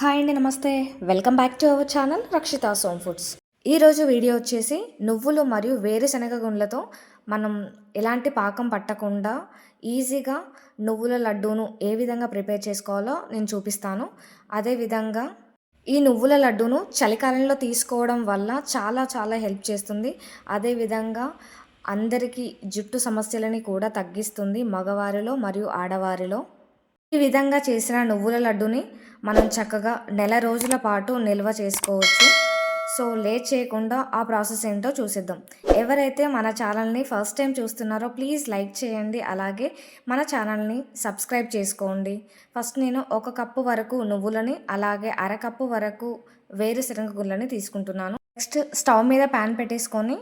Hi అండి నమస్తే. Welcome back to our channel Rakshitha Som foods. ఈరోజు వీడియో వచ్చేసి నువ్వులు మరియు వేరుశనగ గుండ్లతో మనం ఎలాంటి పాకం పట్టకుండా ఈజీగా నువ్వుల లడ్డూను ఏ విధంగా ప్రిపేర్ చేసుకోవాలో నేను చూపిస్తాను. అదేవిధంగా ఈ నువ్వుల లడ్డూను చలికాలంలో తీసుకోవడం వల్ల చాలా చాలా హెల్ప్ చేస్తుంది. అదేవిధంగా అందరికీ జుట్టు సమస్యలని కూడా తగ్గిస్తుంది మగవారిలో మరియు ఆడవారిలో. ఈ విధంగా చేసిన నువ్వుల లడ్డుని మనం చక్కగా నెల రోజుల పాటు నిల్వ చేసుకోవచ్చు. సో లేట్ చేయకుండా ఆ ప్రాసెస్ ఏంటో చూసిద్దాం. ఎవరైతే మన ఛానల్ని ఫస్ట్ టైం చూస్తున్నారో ప్లీజ్ లైక్ చేయండి. అలాగే మన ఛానల్ని సబ్స్క్రైబ్ చేసుకోండి. ఫస్ట్ నేను ఒక కప్పు వరకు నువ్వులని అలాగే అరకప్పు వరకు వేరుశనగ గుళ్ళని తీసుకుంటున్నాను. నెక్స్ట్ స్టవ్ మీద ప్యాన్ పెట్టేసుకొని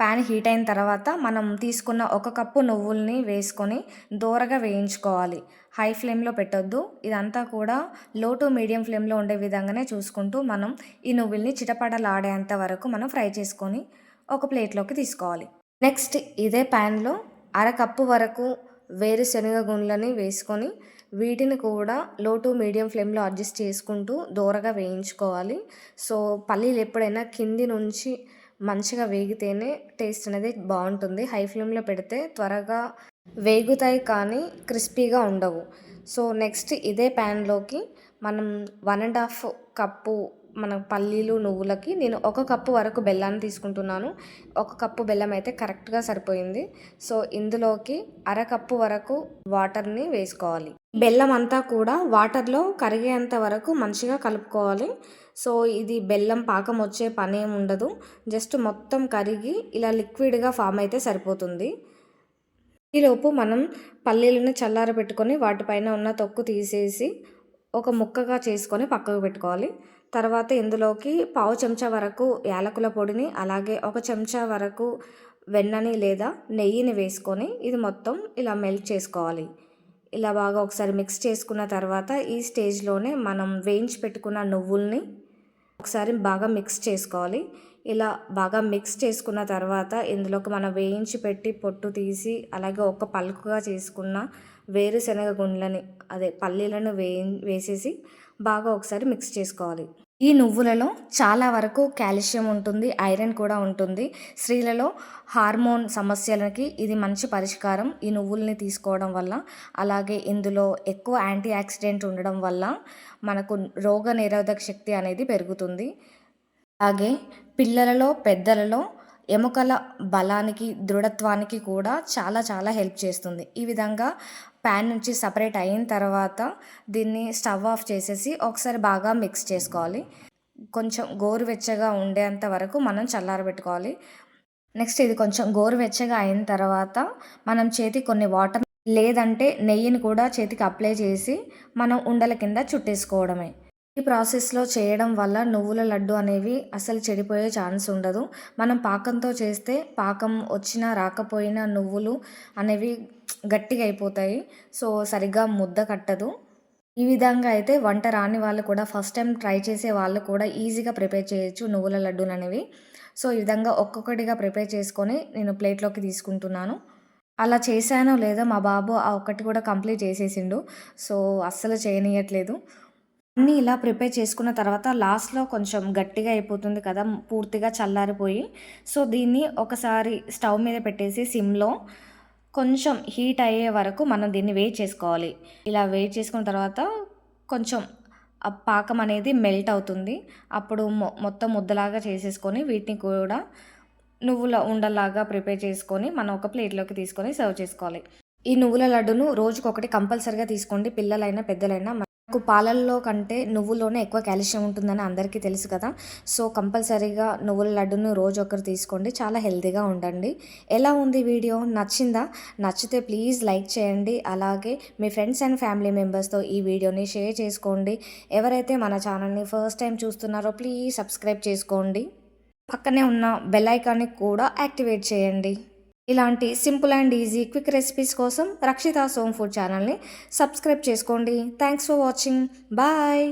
ప్యాన్ హీట్ అయిన తర్వాత మనం తీసుకున్న ఒక కప్పు నువ్వుల్ని వేసుకొని దూరగా వేయించుకోవాలి. హై ఫ్లేమ్లో పెట్టొద్దు. ఇదంతా కూడా లో టు మీడియం ఫ్లేమ్లో ఉండే విధంగానే చూసుకుంటూ మనం ఈ నువ్వుల్ని చిటపడలాడేంత వరకు మనం ఫ్రై చేసుకొని ఒక ప్లేట్లోకి తీసుకోవాలి. నెక్స్ట్ ఇదే ప్యాన్లో అరకప్పు వరకు వేరుశనగ గుండ్లని వేసుకొని వీటిని కూడా లో టు మీడియం ఫ్లేమ్లో అడ్జస్ట్ చేసుకుంటూ దూరగా వేయించుకోవాలి. సో పల్లీలు ఎప్పుడైనా కింది నుంచి మంచిగా వేగితేనే టేస్ట్ అనేది బాగుంటుంది. హై ఫ్లేమ్లో పెడితే త్వరగా వేగుతాయి కానీ క్రిస్పీగా ఉండవు. సో నెక్స్ట్ ఇదే ప్యాన్లోకి మనం వన్ అండ్ హాఫ్ కప్పు మన పల్లీలు నువ్వులకి నేను ఒక కప్పు వరకు బెల్లాన్ని తీసుకుంటున్నాను. ఒక కప్పు బెల్లం అయితే కరెక్ట్గా సరిపోయింది. సో ఇందులోకి అరకప్పు వరకు వాటర్ని వేసుకోవాలి. బెల్లం అంతా కూడా వాటర్లో కరిగేంత వరకు మంచిగా కలుపుకోవాలి. సో ఇది బెల్లం పాకం వచ్చే పని ఏమి ఉండదు. జస్ట్ మొత్తం కరిగి ఇలా లిక్విడ్గా ఫామ్ అయితే సరిపోతుంది. ఈలోపు మనం పల్లీలను చల్లార పెట్టుకొని వాటిపైన ఉన్న తొక్కు తీసేసి ఒక ముక్కగా చేసుకొని పక్కకు పెట్టుకోవాలి. తర్వాత ఇందులోకి పావు చెంచా వరకు యాలకుల పొడిని అలాగే ఒక చెంచా వరకు వెన్నని లేదా నెయ్యిని వేసుకొని ఇది మొత్తం ఇలా మెల్ట్ చేసుకోవాలి. ఇలా బాగా ఒకసారి మిక్స్ చేసుకున్న తర్వాత ఈ స్టేజ్లోనే మనం వేయించి పెట్టుకున్న నువ్వుల్ని ఒకసారి బాగా మిక్స్ చేసుకోవాలి. ఇలా బాగా మిక్స్ చేసుకున్న తర్వాత ఇందులోకి మనం వేయించి పెట్టి పొట్టు తీసి అలాగే ఒక పలుకుగా చేసుకున్న వేరుశనగ గుండ్లని అదే పల్లీలను వేయి వేసేసి బాగా ఒకసారి మిక్స్ చేసుకోవాలి. ఈ నువ్వులలో చాలా వరకు కాల్షియం ఉంటుంది ఐరన్ కూడా ఉంటుంది. స్త్రీలలో హార్మోన్ సమస్యలకి ఇది మంచి పరిష్కారం. ఈ నువ్వుల్ని తీసుకోవడం వల్ల అలాగే ఇందులో ఎక్కువ యాంటీ ఆక్సిడెంట్ ఉండడం వల్ల మనకు రోగ నిరోధక శక్తి అనేది పెరుగుతుంది. అలాగే పిల్లలలో పెద్దలలో ఎముకల బలానికి దృఢత్వానికి కూడా చాలా చాలా హెల్ప్ చేస్తుంది. ఈ విధంగా ప్యాన్ నుంచి సపరేట్ అయిన తర్వాత దీన్ని స్టవ్ ఆఫ్ చేసేసి ఒకసారి బాగా మిక్స్ చేసుకోవాలి. కొంచెం గోరువెచ్చగా ఉండేంత వరకు మనం చల్లారబెట్టుకోవాలి. నెక్స్ట్ ఇది కొంచెం గోరువెచ్చగా అయిన తర్వాత మనం చేతి కొన్ని వాటర్ లేదంటే నెయ్యిని కూడా చేతికి అప్లై చేసి మనం ఉండల కింద చుట్టేసుకోవడమే. ఈ ప్రాసెస్లో చేయడం వల్ల నువ్వుల లడ్డు అనేవి అసలు చెడిపోయే ఛాన్స్ ఉండదు. మనం పాకంతో చేస్తే పాకం వచ్చినా రాకపోయినా నువ్వులు అనేవి గట్టిగా అయిపోతాయి. సో సరిగ్గా ముద్ద కట్టదు. ఈ విధంగా అయితే వంట రాని వాళ్ళు కూడా ఫస్ట్ టైం ట్రై చేసే వాళ్ళు కూడా ఈజీగా ప్రిపేర్ చేయొచ్చు నువ్వుల లడ్డూలు అనేవి. సో ఈ విధంగా ఒక్కొక్కటిగా ప్రిపేర్ చేసుకొని నేను ప్లేట్లోకి తీసుకుంటున్నాను. అలా చేశానో లేదో మా బాబు ఆ ఒక్కటి కూడా కంప్లీట్ చేసేసిండు. సో అస్సలు చేయనీయట్లేదు. అన్నీ ఇలా ప్రిపేర్ చేసుకున్న తర్వాత లాస్ట్లో కొంచెం గట్టిగా అయిపోతుంది కదా పూర్తిగా చల్లారిపోయి. సో దీన్ని ఒకసారి స్టవ్ మీద పెట్టేసి సిమ్లో కొంచెం హీట్ అయ్యే వరకు మనం దీన్ని వెయిట్ చేసుకోవాలి. ఇలా వెయిట్ చేసుకున్న తర్వాత కొంచెం ఆ పాకం అనేది మెల్ట్ అవుతుంది. అప్పుడు మొ మొత్తం ముద్దలాగా చేసేసుకొని వీటిని కూడా నువ్వుల ఉండలాగా ప్రిపేర్ చేసుకొని మనం ఒక ప్లేట్లోకి తీసుకొని సర్వ్ చేసుకోవాలి. ఈ నువ్వుల లడ్డును రోజుకొకటి కంపల్సరిగా తీసుకోండి పిల్లలైనా పెద్దలైనా. నాకు పాలల్లో కంటే నువ్వులోనే ఎక్కువ కాల్షియం ఉంటుందని అందరికీ తెలుసు కదా. సో కంపల్సరీగా నువ్వుల లడ్డును రోజు ఒకరు తీసుకోండి. చాలా హెల్తీగా ఉండండి. ఎలా ఉంది వీడియో? నచ్చిందా? నచ్చితే ప్లీజ్ లైక్ చేయండి. అలాగే మీ ఫ్రెండ్స్ అండ్ ఫ్యామిలీ మెంబర్స్తో ఈ వీడియోని షేర్ చేసుకోండి. ఎవరైతే మన ఛానల్ని ఫస్ట్ టైం చూస్తున్నారో ప్లీజ్ సబ్స్క్రైబ్ చేసుకోండి. పక్కనే ఉన్న బెల్ ఐకాన్ని కూడా యాక్టివేట్ చేయండి. ఇలాంటి simple and easy quick recipes కోసం రక్షిత సోమ్ ఫుడ్ ఛానల్ని సబ్స్క్రైబ్ చేసుకోండి. Thanks for watching bye